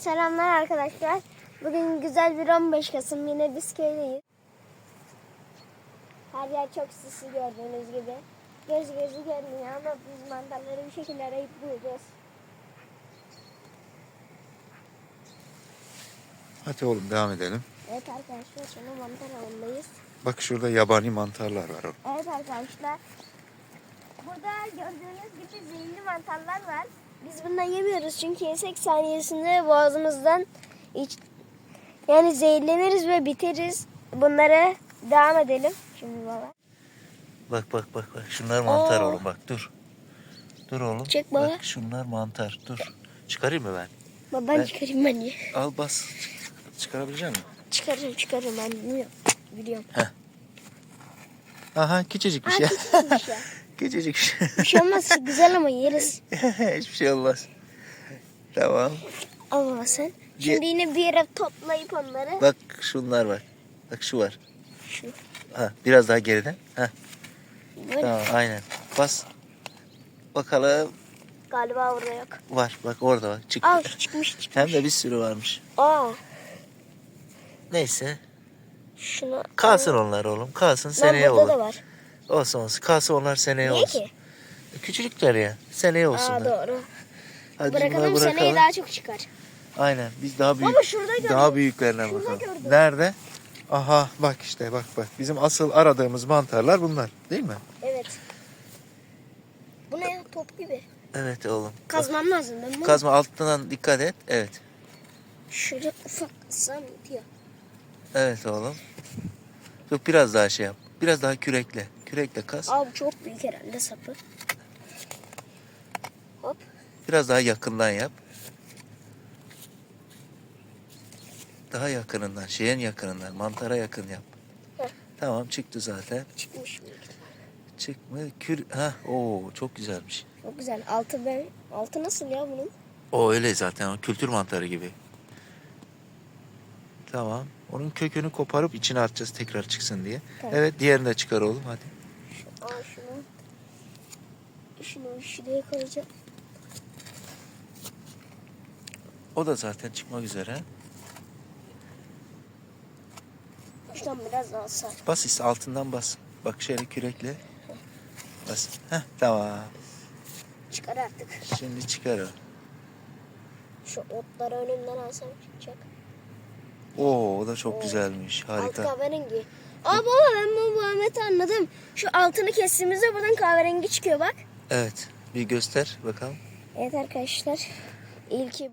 selamlar arkadaşlar. Bugün güzel bir 15 Kasım yine biz köydeyiz. Her yer çok sisli gördüğünüz gibi. Göz gözü görmüyor ama biz mantarları bir şekilde arayıp bulacağız. Hadi oğlum devam edelim. Evet arkadaşlar şimdi mantar avındayız. Bak şurada yabani mantarlar var. oğlum. Evet arkadaşlar. Burada gördüğünüz gibi zehirli mantarlar var. Biz bundan yemiyoruz çünkü yesek saniyesinde boğazımızdan iç... yani zehirleniriz ve biteriz. Bunlara devam edelim. Şimdi baba. Bak bak bak bak. Şunlar mantar Oo. oğlum bak dur. Dur oğlum. Çek baba. Bak şunlar mantar. Dur. Çıkarayım mı ben? Baba ben Ben- çıkarayım bence. Al bas. Çıkarabilecek misin? Çıkarırım çıkarırım ben bilmiyorum. Biliyorum. Aha küçücük bir Aa, şey. küçücük bir şey. Olmaz güzel ama yeriz. Hiçbir şey olmaz. Tamam. Al baba sen. Şimdi yine bir yere toplayıp onları. Bak şunlar var. Bak şu var. Şu. Ha, biraz daha geriden. Ha, Böyle. tamam aynen. Bas. Bakalım. Galiba orada yok. Var. Bak orada bak. Çıktı. Al çıkmış çıkmış. Hem de bir sürü varmış. Aa Neyse. şunu. Kalsın onlar oğlum. Kalsın Lan seneye burada olur. da var. Olsun olsun. Kalsın onlar seneye Niye olsun. ki? Küçücükler ya. Seneye olsunlar. Aa doğru. Hadi Bırakalım, bunları seneye daha çok çıkar. Aynen. Biz daha büyük. Baba şurada gördüm. Daha büyüklerine Şurada bakalım. gördüm. Nerede? Aha bak işte bak bak. Bizim asıl aradığımız mantarlar bunlar. Değil mi? Evet. Bu ne ya? Top gibi. Evet oğlum. Kazmam lazım ben bunu. Kazma altından dikkat et. Evet. Şöyle ufak kızsam diyor. Evet oğlum. Yok biraz daha şey yap. Biraz daha kürekle. Kürekle kaz. Abi çok büyük herhalde sapı. Hop. Biraz daha yakından yap. Daha yakınından, şeyin yakınından, mantara yakın yap. Heh. Tamam çıktı zaten. Çıkmış büyük. Çıkma kür ha oo çok güzelmiş. Çok güzel. Altı ben altı nasıl ya bunun? O öyle zaten o kültür mantarı gibi. Tamam. Onun kökünü koparıp içine atacağız tekrar çıksın diye. Tamam. Evet diğerini de çıkar oğlum hadi. Şu, aa şunu. Şunu şuraya koyacağım. O da zaten çıkmak üzere. Şuradan biraz daha sar. Bas işte altından bas. Bak şöyle kürekle. Bas. Heh, tamam. Çıkar artık. Şimdi çıkar o. Şu otları önümden alsam çıkacak. Oo o da çok güzelmiş. Harika. kahverengi. Aa baba ben bu Muhammed'i anladım. Şu altını kestiğimizde buradan kahverengi çıkıyor bak. Evet. Bir göster bakalım. Evet arkadaşlar. İlki